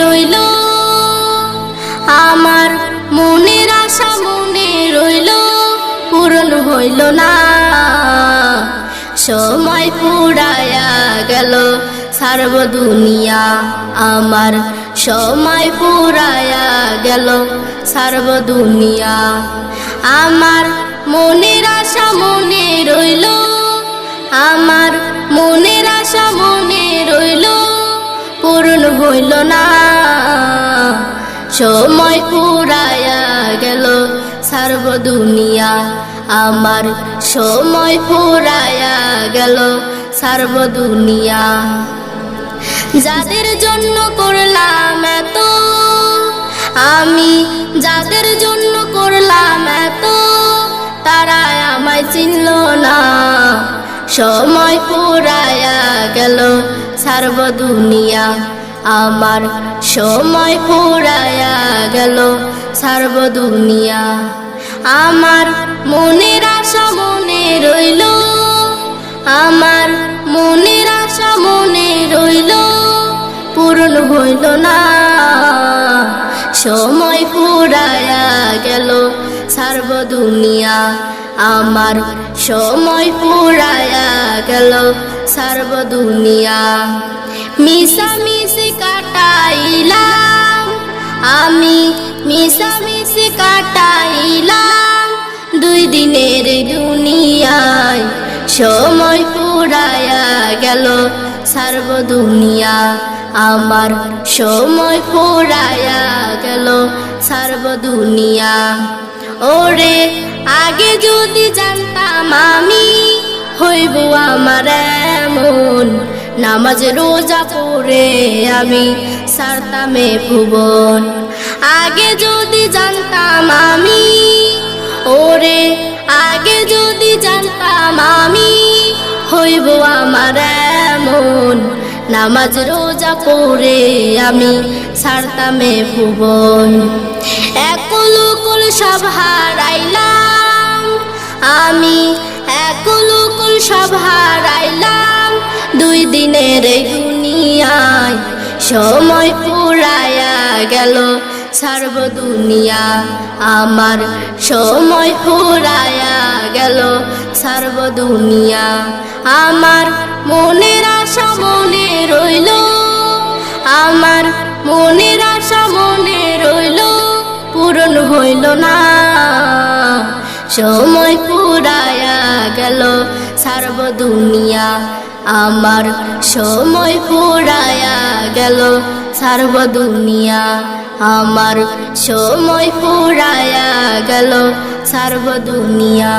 রইল, আমার মনের আশা মনে রইল, পূরণ হইল না। সময় পুরায়া গেল সার্ব দুনিয়া আমার। সময় পুরায়া গেল সার্ব দুনিয়া আমার। মনের আশা মনে রইল, আমার মনের আশা হইল না। সময় পুরায়া গেল সার্ব দুনিয়া। আমার সময় পুরায়া গেল সার্ব দুনিয়া। যাদের জন্য করলাম এত, আমি যাদের জন্য করলাম এত তারা আমায় চিনল না। সময় পুরায়া গেল সার্ব দুনিয়া। আমার সময় পুরায়া গেল সার্ব দুনিয়া আমার মনের আশা মনে রইল, আমার মনের আশা মনে রইল, পূরণ হইল না। সময় পুরায়া গেল সার্ব দুনিয়া আমার সময় পুরায়া গেল সার্ব দুনিয়া মিশি কাটাইলাম আমি মিশা মিশি কাটাইলাম। দুই দিনের দুনিয়ায় সময় পুরায়া গেল, সার্ব দুনিয়া আমার সময় পুরায়া গেল, সার্ব দুনিয়া। ওরে, আগে যদি জানতাম আমি হইব আমার এমন, নামাজ রোজা পড়ে আমি সারতামে ভুবন আগে যদি জানতাম আমি, ওরে, আগে যদি জানতাম আমি, হইব আমার এমন নামাজ রোজা পড়ে আমি সারতামে ভুবন একুল উকুল সব হারাইলাম, আমি একুল উকুল সব হারাইলাম দুই দিনের দুনিয়ায়। সময় পুরায়া গেল সার্ব দুনিয়া। আমার সময় ফুরায়া গেল সার্ব দুনিয়া। আমার মনের আশা মনে রইল, আমার মনের আশা মনে রইল, পূরণ হইল না। সময় পুরায়া গেল সার্ব দুনিয়া। আমার সময় পুরায়া গেল সার্ব দুনিয়া। আমার সময় পুরায়া গেল সার্ব দুনিয়া।